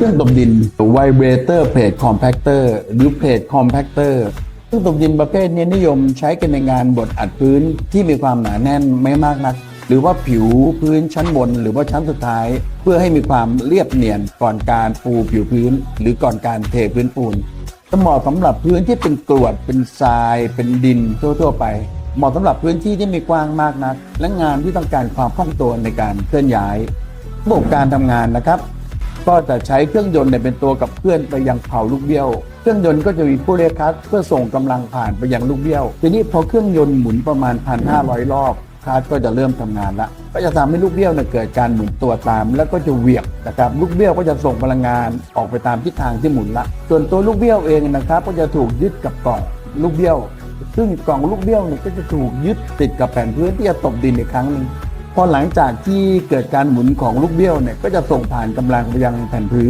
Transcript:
เครื่องตบดิน Vibrator Plate Compactor หรือ Plate Compactor เครื่องตบดินประเภทนี้นิยมใช้กันในงานบดอัดพื้นที่มีความหนาแน่นไม่มากนัก หรือว่าผิวพื้นชั้นบน หรือว่าชั้นสุดท้าย เพื่อให้มีความเรียบเนียนก่อนการปูผิวพื้น หรือก่อนการเทพื้นปูนเหมาะสำหรับพื้นที่เป็นกรวดเป็นทราย เป็นดินทั่วๆไปเหมาะสำหรับพื้นที่ที่ไม่กว้างมากนัก และงานที่ต้องการความคล่องตัวในการเคลื่อนย้ายระบบการทำงานนะครับ ก็จะใช้เครื่องยนต์เนี่ยเป็นตัวกับเคลื่อนไปยังเผาลูกเบี้ยว เครื่องยนต์ก็จะมีผู้เรียกคัสเพื่อส่งกำลังผ่านไปยังลูกเบี้ยว ทีนี้พอเครื่องยนต์หมุนประมาณ 1,500 รอบคาร์ดก็จะเริ่มทำงานละก็จะทำให้ลูกเบี้ยวเนี่ยเกิดการหมุนตัวตาม แล้วก็จะเหวี่ยงนะครับลูกเบี้ยวก็จะส่งพลังงานออกไปตามทิศทางที่หมุนละส่วนตัวลูกเบี้ยวเองนะครับก็จะถูกยึดกับกล่องลูกเบี้ยว ซึ่งกล่องลูกเบี้ยวเนี่ยก็จะถูกยึดติดกับแผ่นพื้นที่จะตกดินอีกครั้งหนึ่ง พอหลังจากที่เกิดการหมุนของลูกเบี้ยวเนี่ยก็จะส่งผ่านกำลังไปยังแผ่นพื้น